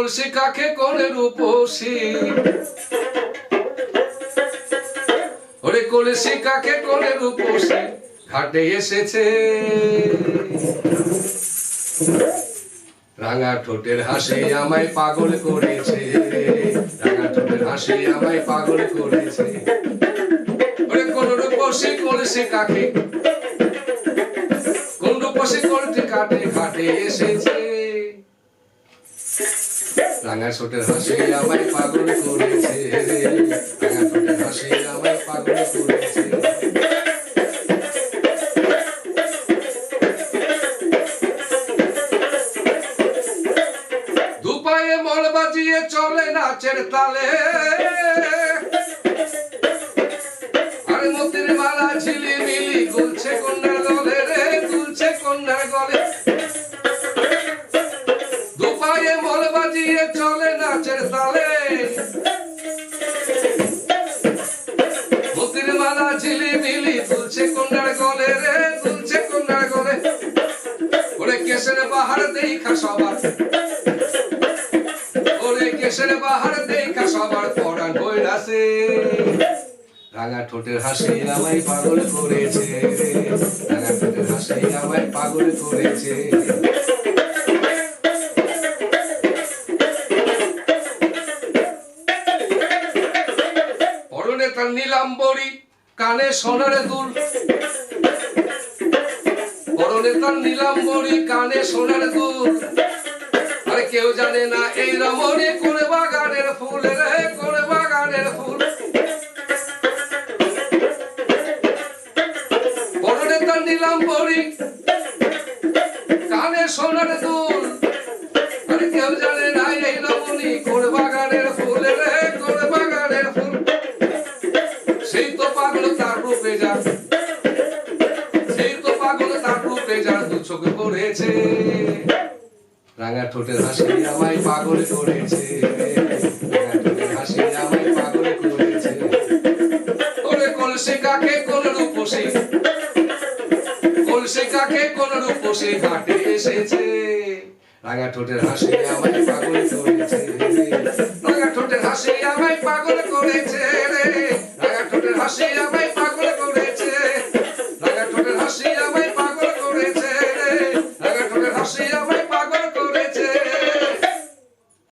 কলসি কাকে করে রূপসী? ওরে কলসি কাকে করে রূপসী? ঘাটে এসেছে। রাঙা ঠোঁটের হাসি আমায় পাগল করেছে। রাঙা ঠোঁটের হাসি আমায় পাগল করেছে। ওরে কোন রূপসী কলসি কাকে? কোন রূপসী কলটি কাটে ঘাটে এসেছে। রাঙা ছোটের হাসি আমায় পাগল করেছে রাঙা ছোটের হাসি আমায় পাগল করেছে দুপায়ে মল বাজিয়ে চলে নাচের তালে আরে মতির মালা ঝিলি মিলি গুলছে কন্যার গলে রে গুলছে কন্যার গলে তালে মতির মালা ঝিলি মিলি দুলছে কন্যার গলে রে দুলছে কন্যার গলে। ওরে কেসের বাহার দেখা সবার। ওরে কেসের বাহার দেখা সবার পরাণ বইরাছে রাঙা ঠোঁটের হাসি আমায় পাগল করেছে রাঙা ঠোঁটের হাসি আমায় পাগল করেছে। তার নীলাম্বরী কানে সোনার দুল। পরনে তার নীলাম্বরী কানে সোনার দুল। আরে কেউ জানে না এই রমণী কোন বাগানের ফুল রে কোন বাগানের ফুল। পরনে তার নীলাম্বরী কানে সোনার দুল। আরে কেউ জানে না এই রমণী যা সেই রাঙা ঠোঁটের হাসি আমায় পাগল করেছে। আমায় কোন এসেছে? রাঙা ঠোঁটের হাসি আমায় পাগল করেছে। ঠোঁটের হাসি আমায় পাগল করেছে রে। রাঙা ঠোঁটের হাসি